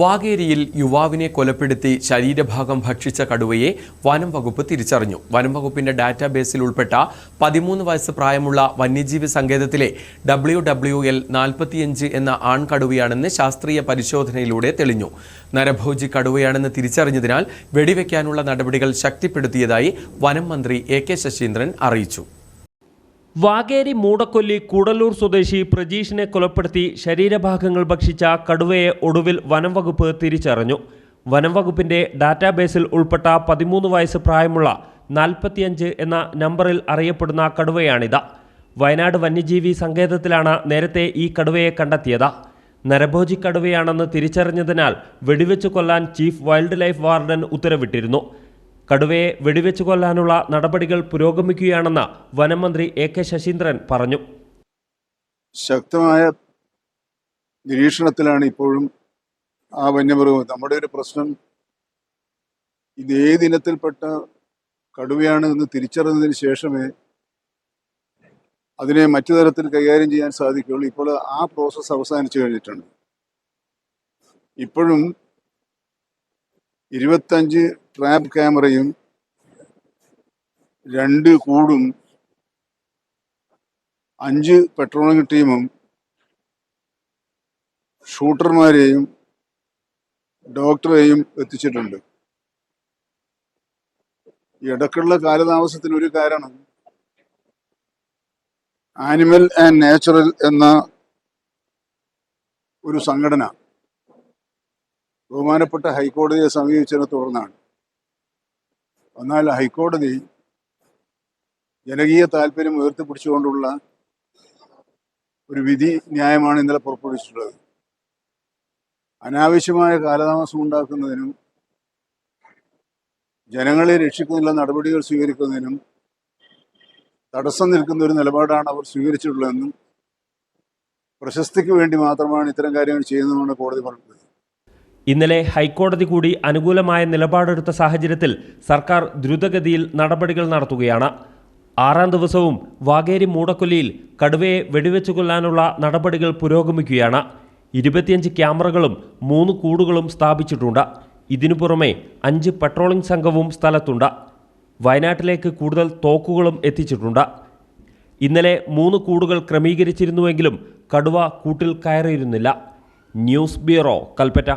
വാഗേരിയിൽ യുവാവിനെ കൊലപ്പെടുത്തി ശരീരഭാഗം ഭക്ഷിച്ച കടുവയെ വനം വകുപ്പ് തിരിച്ചറിഞ്ഞു. വനം വകുപ്പിന്റെ ഡാറ്റാബേസിൽ ഉൾപ്പെട്ട പതിമൂന്ന് വയസ്സ് പ്രായമുള്ള വന്യജീവി സങ്കേതത്തിലെ ഡബ്ല്യു ഡബ്ല്യു എൽ നാൽപ്പത്തിയഞ്ച് എന്ന ആൺകടുവയാണെന്ന് ശാസ്ത്രീയ പരിശോധനയിലൂടെ തെളിഞ്ഞു. നരഭോജി കടുവയാണെന്ന് തിരിച്ചറിഞ്ഞതിനാൽ വെടിവെക്കാനുള്ള നടപടികൾ ശക്തിപ്പെടുത്തിയതായി വനം മന്ത്രി എ കെ ശശീന്ദ്രൻ അറിയിച്ചു. വാഗേരി മൂടക്കൊല്ലി കൂടല്ലൂർ സ്വദേശി പ്രജീഷിനെ കൊലപ്പെടുത്തി ശരീരഭാഗങ്ങൾ ഭക്ഷിച്ച കടുവയെ ഒടുവിൽ വനം വകുപ്പ് തിരിച്ചറിഞ്ഞു. വനം വകുപ്പിന്റെ ഡാറ്റാബേസിൽ ഉൾപ്പെട്ട പതിമൂന്ന് വയസ്സ് പ്രായമുള്ള നാൽപ്പത്തിയഞ്ച് എന്ന നമ്പറിൽ അറിയപ്പെടുന്ന കടുവയാണിത്. വയനാട് വന്യജീവി സങ്കേതത്തിലാണ് നേരത്തെ ഈ കടുവയെ കണ്ടെത്തിയത്. നരഭോജി കടുവയാണെന്ന് തിരിച്ചറിഞ്ഞതിനാൽ വെടിവെച്ചു കൊല്ലാൻ ചീഫ് വൈൽഡ് ലൈഫ് വാർഡൻ ഉത്തരവിട്ടിരുന്നു. കടുവയെ വെടിവെച്ച് കൊല്ലാനുള്ള നടപടികൾ പുരോഗമിക്കുകയാണെന്ന് വനമന്ത്രി എ കെ ശശീന്ദ്രൻ പറഞ്ഞു. ശക്തമായ നിരീക്ഷണത്തിലാണ് ഇപ്പോഴും ആ വന്യമൃഗം. നമ്മുടെ ഒരു പ്രശ്നം ഇത് ഏത് ഇനത്തിൽപ്പെട്ട കടുവയാണ് എന്ന് തിരിച്ചറിഞ്ഞതിന് ശേഷമേ അതിനെ മറ്റു തരത്തിൽ കൈകാര്യം ചെയ്യാൻ സാധിക്കുകയുള്ളൂ. ഇപ്പോൾ ആ പ്രോസസ്സ് അവസാനിച്ചു കഴിഞ്ഞിട്ടുണ്ട്. ഇപ്പോഴും ഇരുപത്തഞ്ച് ട്രാപ്പ് ക്യാമറയും രണ്ട് കൂടും അഞ്ച് പെട്രോളിംഗ് ടീമും ഷൂട്ടർമാരെയും ഡോക്ടറെയും എത്തിച്ചിട്ടുണ്ട്. ഇടക്കുള്ള കാലതാമസത്തിന് ഒരു കാരണം ആനിമൽ ആൻഡ് നാച്ചുറൽ എന്ന ഒരു സംഘടന. ബഹുമാനപ്പെട്ട ഹൈക്കോടതിയെ സമീപിച്ചതിനെ തുടർന്നാണ്. എന്നാൽ ഹൈക്കോടതി ജനകീയ താല്പര്യം ഉയർത്തിപ്പിടിച്ചുകൊണ്ടുള്ള ഒരു വിധി ന്യായമാണ് ഇന്നലെ പുറപ്പെടുവിച്ചിട്ടുള്ളത്. അനാവശ്യമായ കാലതാമസം ഉണ്ടാക്കുന്നതിനും ജനങ്ങളെ രക്ഷിക്കുന്നതിനുള്ള നടപടികൾ സ്വീകരിക്കുന്നതിനും തടസ്സം നിൽക്കുന്ന ഒരു നിലപാടാണ് അവർ സ്വീകരിച്ചിട്ടുള്ളതെന്നും പ്രശസ്തിക്ക് വേണ്ടി മാത്രമാണ് ഇത്തരം കാര്യങ്ങൾ ചെയ്യുന്നതെന്നാണ് കോടതി പറഞ്ഞത് ഇന്നലെ ഹൈക്കോടതി കൂടി അനുകൂലമായ നിലപാടെടുത്ത സാഹചര്യത്തിൽ സർക്കാർ ദ്രുതഗതിയിൽ നടപടികൾ നടത്തുകയാണ്. ആറാം ദിവസവും വാഗേരി മൂടക്കൊല്ലിയിൽ കടുവയെ വെടിവെച്ചു കൊല്ലാനുള്ള നടപടികൾ പുരോഗമിക്കുകയാണ്. ഇരുപത്തിയഞ്ച് ക്യാമറകളും മൂന്ന് കൂടുകളും സ്ഥാപിച്ചിട്ടുണ്ട്. ഇതിനു പുറമെ അഞ്ച് പട്രോളിംഗ് സംഘവും സ്ഥലത്തുണ്ട്. വയനാട്ടിലേക്ക് കൂടുതൽ തോക്കുകളും എത്തിച്ചിട്ടുണ്ട്. ഇന്നലെ മൂന്ന് കൂടുകൾ ക്രമീകരിച്ചിരുന്നുവെങ്കിലും കടുവ കൂട്ടിൽ കയറിയിരുന്നില്ല. News bureau Kalpetta.